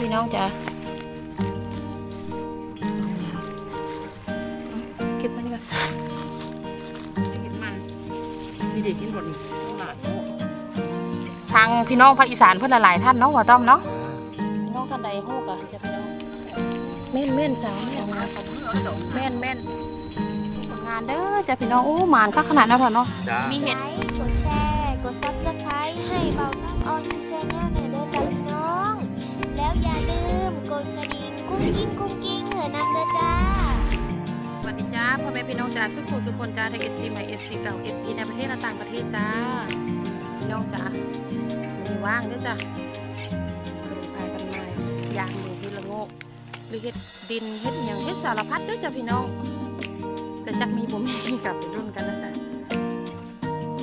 พี่น้องจ๋าเก็บมันก่อนเห็นมันมีเด็กกินหมดนี่ต้องหลาดโอ้ทางพี่น้องภาคอีสานเพื่อนหลายๆท่านเนาะหัวต้อมเนาะพี่น้องท่านใดฮู้กะจะพี่น้องแม่นแม่นสาวแม่นงานแม่นแม่นผลงานเด้อจะพี่น้องโอ้หมานก็ขนาดนั้นเถอะเนาะจ้ามีเห็ด จ้าสุขุสุคนจ้าไทยเอฟซีใหม่เอฟซีเก่าเอฟซีในประเทศและต่างประเทศจ้าพี่น้องจ้ามีว่างเด้อจ้าเคยพากันมายางอยู่ที่ละโงกหรือเฮ็ดดินเฮ็ดหยังเฮ็ดสารพัดเด้อจ้าพี่น้องแต่จักมีบ่มีกับไปรุ่นกันนะจ๊ะ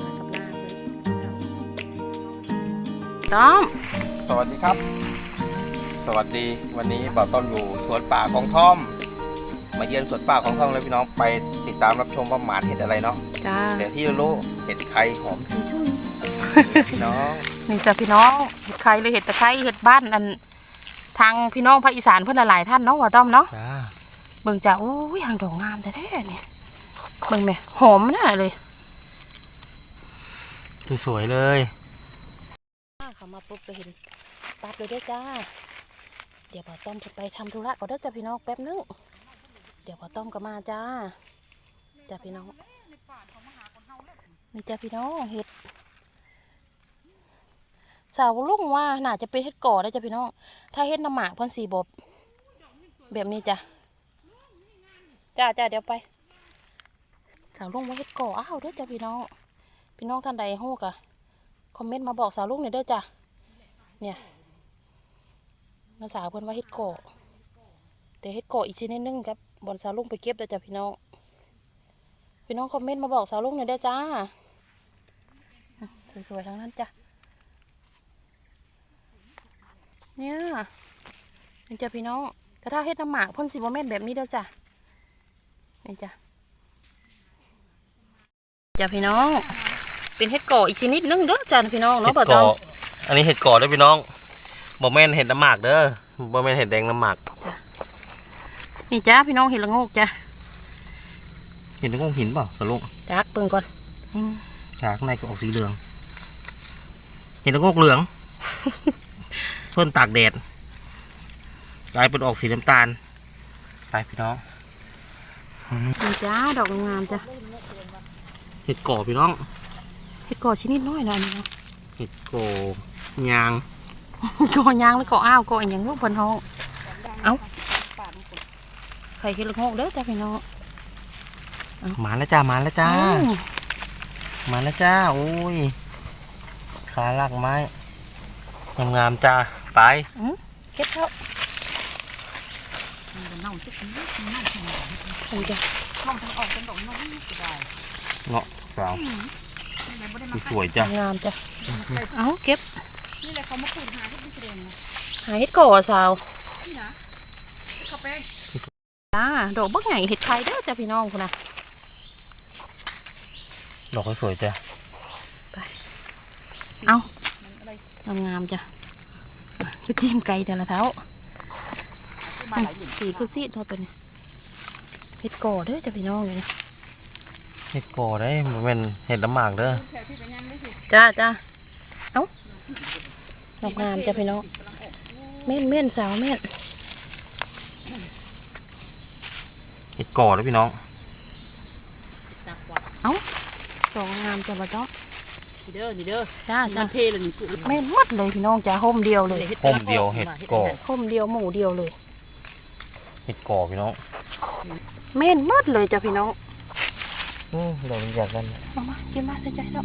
มากับหน้าเลยต้อมสวัสดีครับ สวัสดีวันนี้บ่าวต้อมอยู่สวนป่าของท่อม มาเยือนสวนป่าของท่อมเลยพี่น้องไปติดตามรับชมว่าหมานเห็ดอะไรเนาะจ้าแต่ที่รู้เห็ดไข่หอมชุ่ยๆพี่น้องนี่จ้ะพี่น้องเห็ดไข่เลยเห็ดตะไคร้เห็ดบ้านอันทางพี่น้องภาคอีสานเพื่อนหลายๆท่านเนาะว่าต้อมเนาะจ้าเบิ่งจ้าโอ้ยหางดอกงามแท้ๆเนี่ยเบิ่งแม่หอมน่ะเลยสวยๆเลยเขามาปุ๊บก็เห็นปั๊บเลยเด้อจ้า เดี๋ยวบ่าวต้อมจะไปทำธุระก่อนเด้อจ้าพี่น้องแป๊บนึงเดี๋ยวบ่าวต้อมก็มาจ้าจ้าพี่น้องนี่จ้าพี่น้องเห็ดสาวลุงว่าน่าจะเป็นเห็ดก่อได้จ้าพี่น้อง ถ้าเห็ดน้ำหมากพิ่นสีบบแบบนี้จ้ะจ้าจ้าเดี๋ยวไปสาวลุงว่าเห็ดก่ออ้าวเด้อจ้าพี่น้อง พี่น้องท่านใดฮู้กะคอมเมนต์มาบอกสาวลุงหน่อยเด้อจ้ะเนี่ยน้าสาวเพิ่นว่าเฮ็ดกาะแต่เฮ็ดกาะอีกชนิดนึงครับ บอนสาวลุงไปเก็บเด้อจ้ะพี่น้อง พี่น้องคอมเมนต์มาบอกสาวลุงหน่อยเด้อจ้าอืมสวยๆทั้งนั้นจ้ะ เนี่ยนี่จ้ะพี่น้องแต่ถ้าเฮ็ดน้ำหมากเพ่นสิบ่แม่นแบบนี้เด้อจ้ะ นี่จ้ะจ้ะพี่น้อง เป็นเฮ็ดเกาะอีกชนิดนึงเด้อจ้ะพี่น้องเนาะบ่ต้องอันนี้เห็ดก่อด้วยพี่น้องบ่แม่นเห็ดน้ำหมากเด้อบ่แม่นเห็ดแดงน้ำหมาก นี่จ้าพี่น้องเห็ดละโงกจ้ะเห็ดน้ำหินเปล่าสลุงจักเบิ่งก่อนอืมฉากในก็ออกสีเหลือง เห็ดน้ำเหลือง เพิ่นตากแดดกลายเป็นออกสีน้ำตาลไปพี่น้องนี่จ้าดอกงามๆจ้ะเห็ดก่อพี่น้องเห็ดเกาะชนิดน้อยนะนี่เนาะเห็ดโกยางเกาะยางแล้วเกาะอ้าวเกาะอหย่างลูกเพิ่นเฮาเอ้า ไข่เห็ดละโงกเด้อจ้าพี่น้องมาแล้วจ้ามาแล้วจ้าอืมมาแล้วจ้าโอ้ยขาลากไม้งามๆจ้าไปเก็บเถอะโอ้ยจ้ะเงาะสาวสวยจ้างามจ้ะเอ้าเก็บนี่แหละเขามาขุดหาที่เป็นแสดงนะหาเห็ดเกาะสาวนี่นะเข้าไป จ้าดอกบักใหญ่เห็ดไข่เด้อจ้าพี่น้องคุณนะดอกสวยจ้าเอ้างามๆจ้ะคือจิ้มไก่แต่ละเท้ามาหลายหนึ่งสีคือซีดเท่าเป็นเห็ดก่อเด้อจ้ะพี่น้องเลยนะเห็ดโกได้มันเป็นเห็ดน้ำหมากเด้อแถวที่ไปยังไม่สิจ้าจ้าเอ้าดอกงามจ้ะพี่น้องเม่นเม่นสาวเม่นเห็ดโกได้พี่น้องจับกว่าดอกงามจ้ะบ่ต้องนี่เด้อนี่เด้อจ้ามัจ้านเพลเลยนี่กูเม่นหมดเลยพี่น้องจ้าห่มเดียวเลยห่มเดียวเห็ดโกห่มเดียวหมู่เดียวเลยเห็ดโกพี่น้องเม่นหมดเลยจ้ะพี่น้องอืมดอกมันอยากกันเอามากินมาใส่ใจแล้ว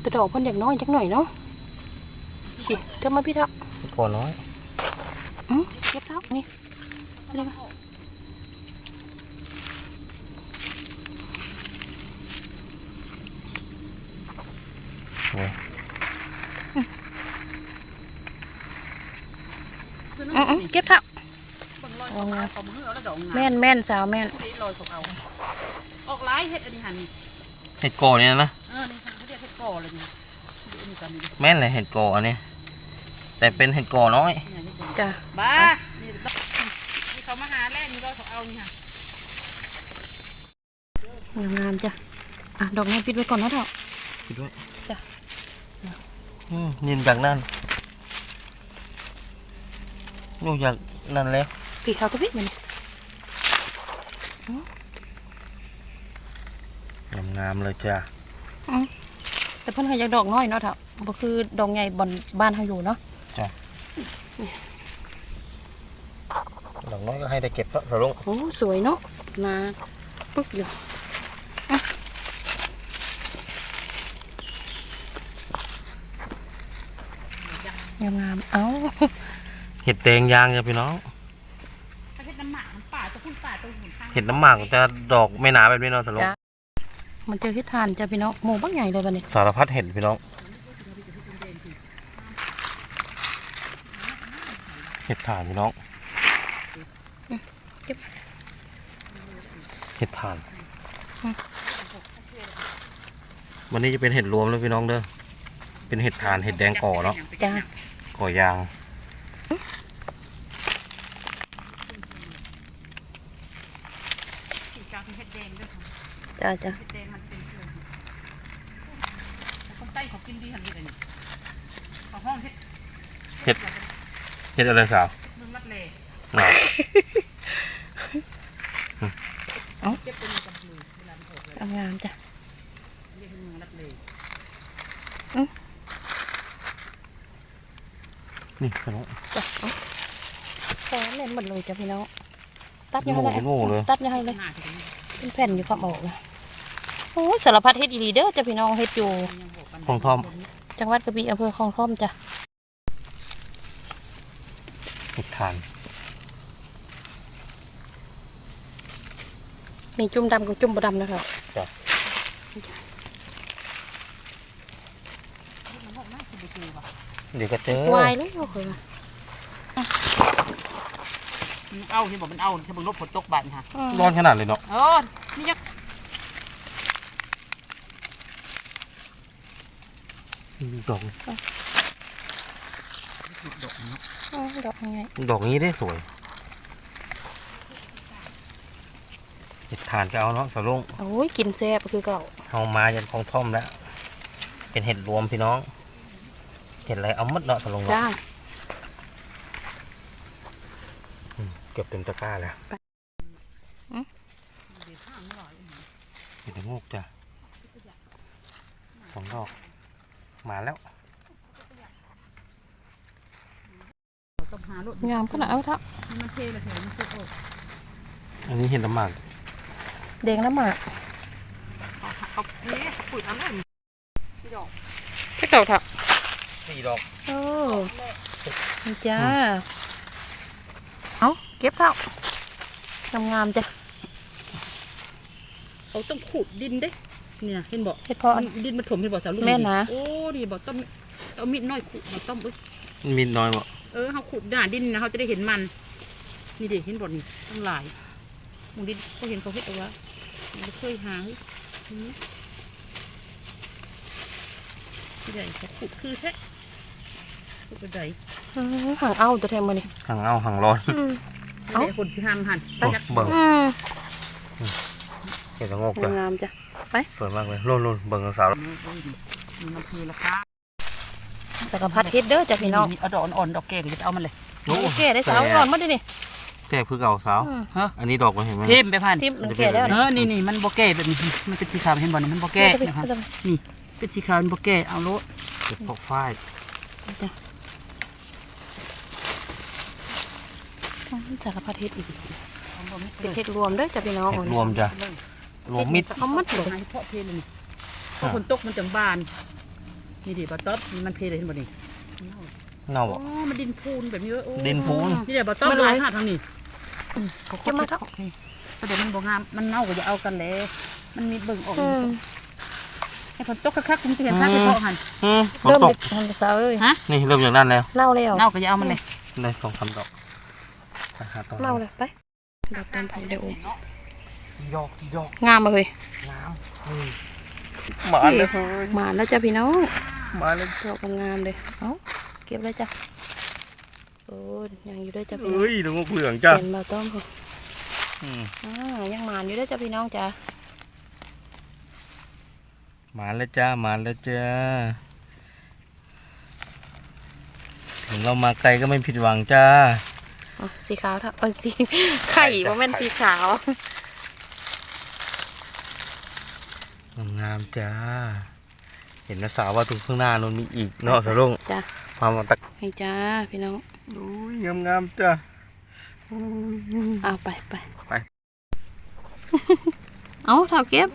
แต่ดอกเพิ่นอยากน้อยจักหน่อยเนาะสิเดี๋ยวมาพี่เถอะเห็ดโกน้อยอื้อเก็บแล้วนี่อะไรมา โอ้ยอื้อๆเก็บเถอะบังลอยของเอาของมือเอาแล้วดอกงามแม่นแม่นสาวแม่นผู้ดีลอยของเอาออกลายเห็ดอันนี้หันนี่เห็ดโกเนี่ยนะเออนี่เขาเรียกเห็ดก่อเลยนี่ดูอันนี้กันนี่แม่นเลยเห็ดโกอันนี้แต่เป็นเห็ดก่อน้อยจ้ะบ้านี่นี่เขามาหาแรกนี่ก็เขาเอานี่ค่ะงามๆจ้ะอะดอกนี้ปิดไว้ก่อนนะเถอะคิดด้ว ยจ้ะอืมยินจากนั่นนู่นจากนั่นแล้วปีเขาก็ปิดมันงามๆเลยจ้ะแต่เพิ่นให้อยากดอกน้อยเนาะเถอะบ่คือดอกใหญ่บอนบ้านเฮาอยู่เนาะดอกน้อยก็ให้ได้เก็บแล้วสรุปโอ้สวยเนาะนาปึ๊กอยู่ งามๆ เอ้า เห็ดแดงยางจ้ะพี่น้องถ้าเห็ดน้ำหมากน้ำป่าจะพุ่นป่าตรงหุ่นข้างเห็ดน้ำหมากจะดอกไม่หนาแบบนี้เนาะสรุปจ้ะ มันเจอที่ทานจ้ะพี่น้องหมูบักใหญ่เลยบัดนี้ สารพัดเห็ดพี่น้อง เห็ดถ่านพี่น้องเก็บเห็ดถ่าน วันนี้จะเป็นเห็ดรวมแล้วพี่น้องเด้อ เป็นเห็ดถ่านเห็ดแดงก่อเนาะ จ้า ก่อยางสีกาคือเห็ดแดงด้วยค่ะจ้าจ้าเห็ดแดงมันเป็นเครื่องคนใต้เขากินดีหันดีเลยนี่เขาห้องเห็ดเห็ดเห็ดอะไรสาวเมืองลัดเลหนาเจ็บตัวนี้กับมือเวลามันออกเลยงามๆจ้ะ เรียกเป็นเมืองลัดเล นี่พี่น้องจ้ะเอาแซ่เล่นหมดเลยจ้ะพี่น้องตัดยังโง่ไงเป็นโง่เลยตัดยังไงเลยหน้าที่นี่เป็นแผ่นอยู่ฝั่งออกนะโอ้ยสารพัดเฮ็ดอีหลีเด้อจ้ะพี่น้องเฮ็ดอยู่ยังบอกกันของทอม จังหวัดกระบี่อำเภอคลองท่อมจ้ะเห็ดถ่าน มีจุ่มดำกับจุ่มบดำนะคะเดี๋ยวก็เจอวายเลยโอ้โหมันเอาที่บอกมันเอาที่บอกลบฝนตกบานค่ะอืมร้อนขนาดเลยเนาะเออนี่ยักดอกอืมดอกยังไงดอกนี้ได้สวยเห็ดถ่านก็เอาเนาะสาวลุงโอ้ยกินแซ่บคือเก่าเอามายันของท่อมแล้ว เป็นเห็ดรวมพี่น้อง เห็ดอะไรเอาหมดเนาะสาวลุงเนาะจ้าอืมเก็บเต็มตะกร้าแล้วเห็ดละโงกจ้ะสองดอก มาแล้วกับหาโลดงามขนาดเอาเถอะมันเทเลยเถอะมันเทออกอันนี้เห็ดละหมากแดงน้ำหมากเขาเขาเนี่ยเขาปุ๋ยเอาเลยที่ดอกคือเก่าเถอะ สี่ดอกโอ้นี่จ้า เอาเก็บเถอะงามๆจ้ะเขาต้องขุดดินเด้ เนี่ยเห็นบอกเฮ็ดเพาะมันดินมันถมเห็นบอกสาวลูกแม่นนะโอ้ดีบอกต้องเอามีดน้อยขุดมาต้มเอ้ยมีน้อยบ่เออเขาขุดหน้าดินนะเขาจะได้เห็นมัน นี่ดิเห็นบอนี่ตั้งหลายหมูดินเขาเห็นเขาเห็ดเอาไว้มันเคยหาเฮ้ยอืมที่ใหญ่เขาขุดคือแท้ ขุดกระไดอืมห่างเอาตัวแทนมานี่ห่างเอาห่างร้อนอืมไม่ได้คนที่ห้ามหันโอ้เบิ่งอืมเห็ดละโงกจ้ะงามจ้ะสวยมากเลยรุ่นรุ่นเบิ่งสาวมันคือราคาสารพัดเฮ็ดเด้อจ้ะพี่น้องเอาดอกอ่อนๆดอกแก่ก็จะเอามันเลยโอ้โอเคได้สาวก่อนมาดินี่แก่คือเก่าสาวอืมอันนี้ดอกมันเห็นไหมเพิ่มไปพันทิมมันแก่แล้วเอนะอนี่นี่มันโบแก่แบบนี้มันเป็นสีขาวเห็นบ่นี่มันโบแก่นะคะจ้ะเป็นสีขาวมันโบแก่เอาโลดเห็ดพวกฝ้าย สารพัดเฮ็ดอีกเป็นเฮ็ดรวมเด้อจ้ะพี่น้องเห็ดรวมจ้ะรวมมิดเอามัดเลยให้เพาะเพลเลยนี่พอฝนตกมันจังบานนี่ดิบะต๊อบมันเพลเลยเห็นบ่นี่เน่าโอ้บ่มันดินพูนแบบนี้เว้ยโอ้ดินพูนนี่เดี๋ยวบะต๊อบลายหาดทางนี้เก็บมาเถอะประเดี๋ยวมันบ่งามมันเน่าก็จะเอากันแล้วมันมีเบิ่งออกอืมให้ฝนตกคักๆคุณจะเห็นภาพที่เพาะหันอืมฝนเริ่มตเด็กกทำสาวเอ้ยนี่เริ่มจากนั้นแล้วเล่าแล้วเน่าก็จะเอามันเลยได้สองสามดอก ไปหาต่อเล่าเลยไปดอกตามไปเดี๋ยวกี่ดอกกี่ดอกงามมาเลยน้ำนี่มาเลยมาแล้วจ้ะพี่น้องมาเลยดอกงามๆเลยเอาเก็บเลยจ้ะโอ้ยยังอยู่ด้วยจ้ะพี่น้องเอ้ยดอกงกเหลืองจ้ะเป็นมาต้มค่ะอืมอ่ายังหมานอยู่ด้วยจ้ะพี่น้องจ้ะมาแล้วจ้ามาแล้วจ้าถึงเรามาไกลก็ไม่ผิดหวังจ้าอ๋อ สีขาวเท่าเออสีไข่ว่าเป็นสีขาวงามๆจ้า เห็นนะสาวว่าตรงข้างหน้านู้นมีอีกเนาะสะลุงจ้ะมามาตักให้จ้าพี่น้องอุ้ยงามๆจ้าเอาไปไปไป เอาเท่าเก็บ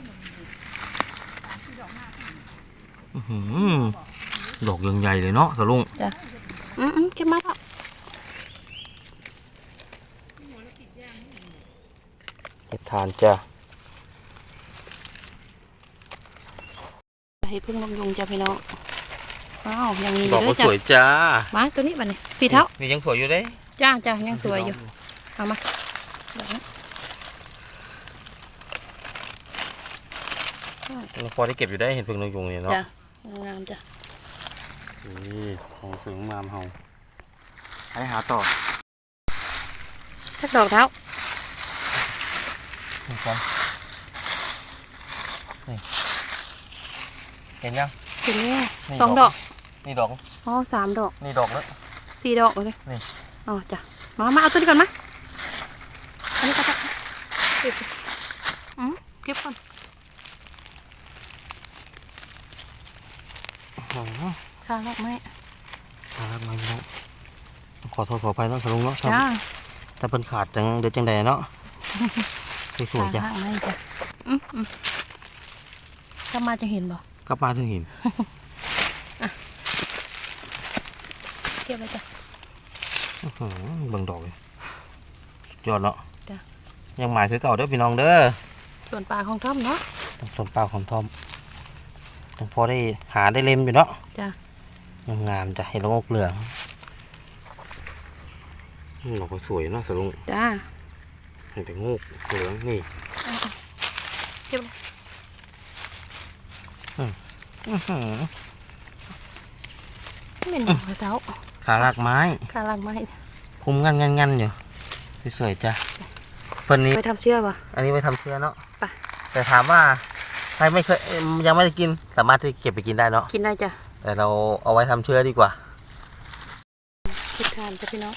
อื้อหือดอกยังใหญ่เลยเนาะสะลุงอืมอืมเก็บมาเถอะ เห็ดทานจ้าให้พึ่งนกยุงจ้ะพี่น้องอ้าวยังมีอดอยู่กด้ก็วยจ้ะสวยจ้ามาตัวนี้บัดนี้พี่เท้านี่ยังสวยอยู่เด้จ้าจ้ายังสวยอยู่เอามาเดี๋ยวนะเราพอได้เก็บอยู่ได้เห็นพึ่งนกยุงเนี่ยเนาะจ้ะงามจ้ะนี่ของสวยงามเฮาให้หาต่อสักดอกเท้า นี่ครับนี่เห็นยังถึงนี่นี่สองดอก นี่ดอก อ๋อสามดอก นี่ดอกแล้วสี่ดอกเลยนี่อ๋อจ้ะ มา มาเอาตัวนี้ก่อนมาอันนี้ก็ได้เก็บอืมเก็บก่อนอ๋อข้างดอกไม้ครับมาแล้วขอโทษขออภัยเนาะสลุงเนาะถ้าจ้าถ้าเป็นขาดจังเดือดจังใดเนาะ สวยๆจ้ะข้างไม้จ้ะอืมอืมถ้ามาจะเห็นบ่กลับมาถึงหินเก็บไว้จ้ะอื้อหือเบิ่งดอกเลยสุดยอดเนาะจ้ะยังหมายคือเก่าเด้อพี่น้องเด้อส่วนปลาของท่อมเนาะต้นเปล่าของทอมยังพอได้หาได้เล็มอยู่เนาะจ้ะยังงามจ้ะเห็นแล้วงกเหลืองอืมดอกก็สวยเนาะสลุงจ้า เห็นแต่งกเหลืองนี่เก็บเลยอื้อหือเป็นอย่างไรเท้าขาลากไม้ข้างล่างไม้คุมงันงันงันอยู่สวยๆจ้ะเพิ่นนี้ไปทำเชื่อป่ะอันนี้ไปทำเชื้อเนาะไปแต่ถามว่าใครไม่เคยเอิ่มยังไม่ได้กินสามารถที่เก็บไปกินได้เนาะกินได้จ้ะแต่เราเอาไว้ทำเชื้อดีกว่าคิดทานจ้ะพี่น้อง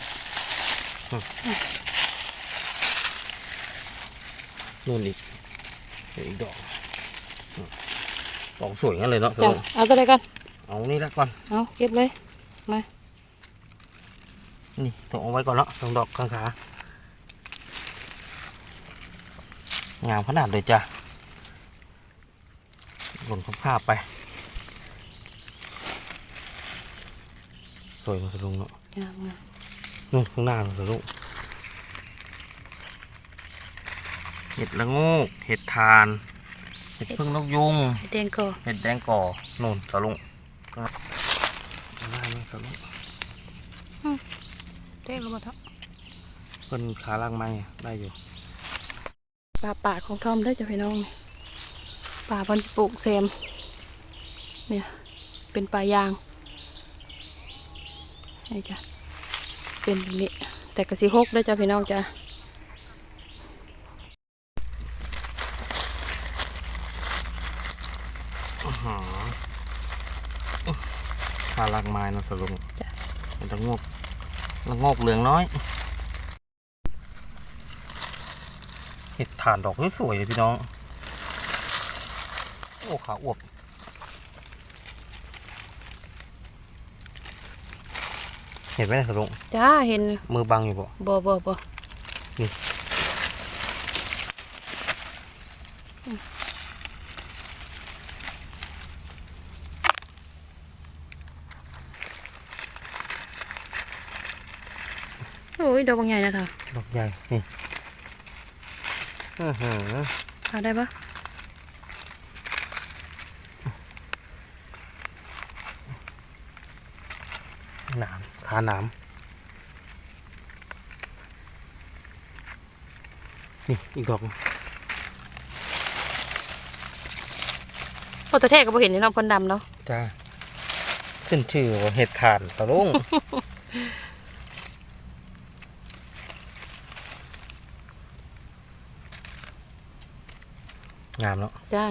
นู่นอีกเดี๋ยวอีกดอกอืมดอกสวยงั้นเลยเนาะจ้ะเอาตัวใดก่อนเอานี่ละก่อนเอาเก็บเลยนี่ต้องเอาไว้ก่อนเนาะตรงดอกข้างขางามขนาดเลยจ้ะหล่นคาบๆไปสวยมากสลุงเนาะงามงามนู่นข้างหน้าเราสลุงเห็ดละโงกเห็ดทาน เห็ดพึ่งนกยุง แดงก่อเห็ดแดงก่อนู่นสลุงข้างหน้านี่สลุงเต้ลงมาเถอะเพิ่นขาล่างไม้ได้อยู่ปลาป่าของทอมได้อจ้ะพี่น้องป่าพันธุ์สิปลูกแซมเนี่ยเป็นปลายางนี่จ้ะเป็นแบบนี้แต่กระสีหกได้อจ้ะพี่น้องจ้ะ ขาล่างไม้นะสลุงมันจะงอกละโงกเหลืองน้อยเห็ดถ่านดอกสวยๆเลยพี่น้อง โอ้ขาอวบเห็นไหมสลุงจ้าเห็น มือบังอยู่บ่บ่บ่บ่นี่ โอ้ย ดอกบางใหญ่นะเถอะดอกใหญ่นี่อื้อหือเอาได้ปะหนามขาหนามนี่อีกดอกหนึ่งโอ้ตัวแท้ก็บ่เห็นนี่เนาะเพ่นดำเนาะจ้าขึ้นชื่อว่าเห็ดถ่านตะลุง งามแล้วจ้า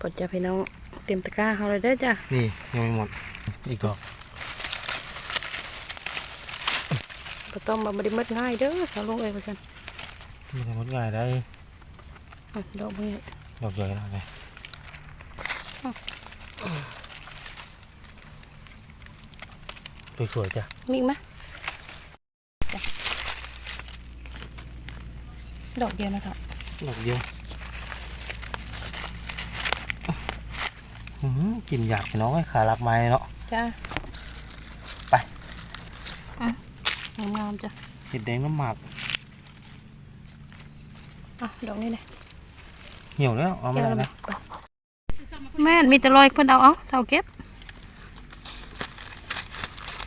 ปลดจ้าพี่น้องเต็มตะกร้าเขาเลยเด้อจ้านี่ยังไม่หมดอีกดอกปลาต้มมาบไดิมัดง่ายเด้อสาวลงเอ้ยว่าซั่นมันจะหมดง่ายได้อะดอกบ่ใหญ่ดอกใหญ่ขนาดไหนสวยๆจ้ะมีอีกไหมจ้ะดอกเดียวนะครับดอกเดียวอื้อหือ กินอยากพี่น้องไอ้ขาลักไม้เนาะจ้าไปอะงามๆจ้ะเห็ดแดงน้ำหมากอะดอกนี้เลยเหี่ยวแล้วเอาไม่เกี่ยวได้แล้วนะแม่นมีแต่รอยเพิ่นเอาเอาเท่าเก็บ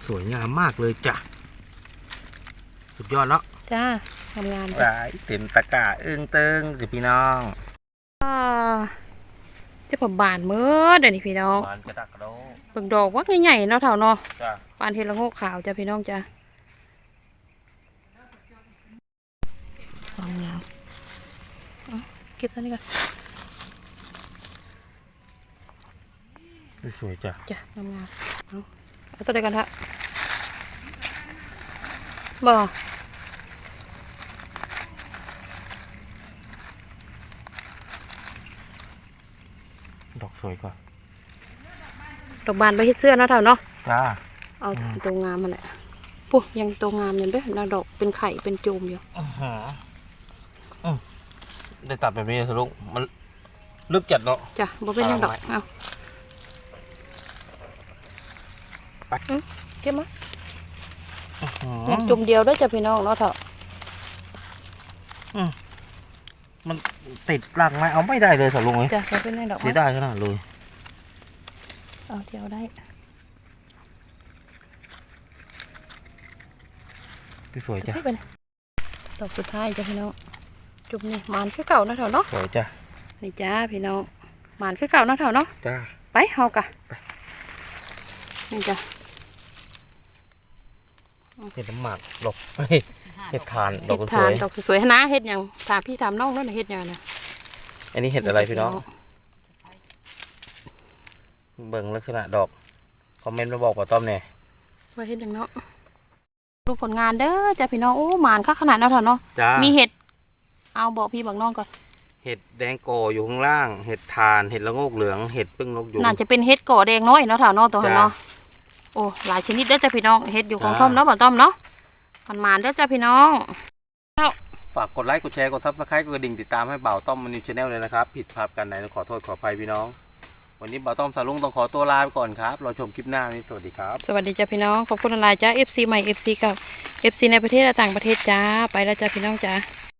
สวยงามมากเลยจ้ะสุดยอดเนาะจ้างามๆจ้ะรายเต็มตะกร้าอึ้งเติงสิพี่น้องอ่าเจะผบานเมื่อเดี๋ยวนี้พี่น้องหวานจะดักเราเบิ่งดอกว่าใหญ่ๆเนาะเท่าเนาะจ้ะปานเทละโงกขาวจ้ะพี่น้องจ้ะความงามเอาเก็บตัวนี้ก่อนสวยจ้ะจ้ะงามๆเอาเอาตัวใดกันฮะบ่ ดอกสวยกว่า ดอกบานไปเฮ็ดเสื้อเนาะเท่าเนาะ จ้า เอาตัวงามมาแหละปุ๊บยังตัวงามอยู่เด้อแล้วดอกเป็นไข่เป็นจูมอยู่ อื้อหืออืมได้ตัดแบบนี้เลยสิลูก มันลึกจัดเนาะ จ้ะบ่เป็นหยังดอก เอาไว้เอาไปอืมเก็บมาอื้อหือเนี่ยจุ่มเดียวเด้อจ้ะพี่น้องเนาะเถอะมัน ติดหลังไม้เอาไม่ได้เลยสิลุงเอ้ยจ้ะบ่เป็นหยังดอกเสียดายขนาดเลยเอาเดียวได้สวยจ้ะที่เป็นดอกสุดท้ายจ้ะพี่น้องจุ่มนี่หมานคือเก่าเนาะเถอะเนาะสวยจ้ะนี่จ้าพี่น้องหมานคือเก่าเนาะเถอะเนาะจ้าไปเฮากะนี่จ้ะเห็ดน้ำหมากดอก เฮ้ยเห็ดทานดอเฮ็กดสทาวนยดอกสวยๆนะเฮ็ดหยังถามพี่ถามน้องแล้วนะเฮ็ดหยังนะอันนี้เห็ดอะไรพี่น้อง เบิ่งลักษณะดอก คอมเมนต์มาบอกป้าต้อมเนี่ยว่าเฮ็ดหยังเนาะดูผลงานเด้อจ้ะพี่น้องโอ้หมานคักขนาดเนาะเถอะเนาะจ้ามีเห็ดเอาบอกพี่บอกน้องก่อนเห็ดแดงโกออยู่ข้างล่าง เห็ดทาน เห็ดละโงกเหลือง เห็ดพึ่งนกยุงน่าจะเป็นเห็ดก่อแดงน้อยเนาะเถอะเนาะตัวหันจ้ะเนาะโอ้หลายชนิดเด้อจ้ะพี่น้องเห็ดอยู่ของจ้ะต้อมเนาะบ่ต้อมเนาะ มันหมานเด้อจ้ะพี่น้องฝากกดไลค์กดแชร์กดซับสไครต์กดกระดิ่งติดตามให้บ่าวต้อมมันนิวชาแนลเลยนะครับ ผิดพลาดกันไหนขอโทษขออภัยพี่น้อง วันนี้บ่าวต้อมสาลุงต้องขอตัวลาไปก่อนครับรอชมคลิปหน้านี้สวัสดีครับ สวัสดีจ้ะพี่น้อง ขอบคุณหลายๆจ้า FC ใหม่ FC เกับ FC ในประเทศและต่างประเทศจ้า ไปแล้วจ้ะพี่น้องจ้า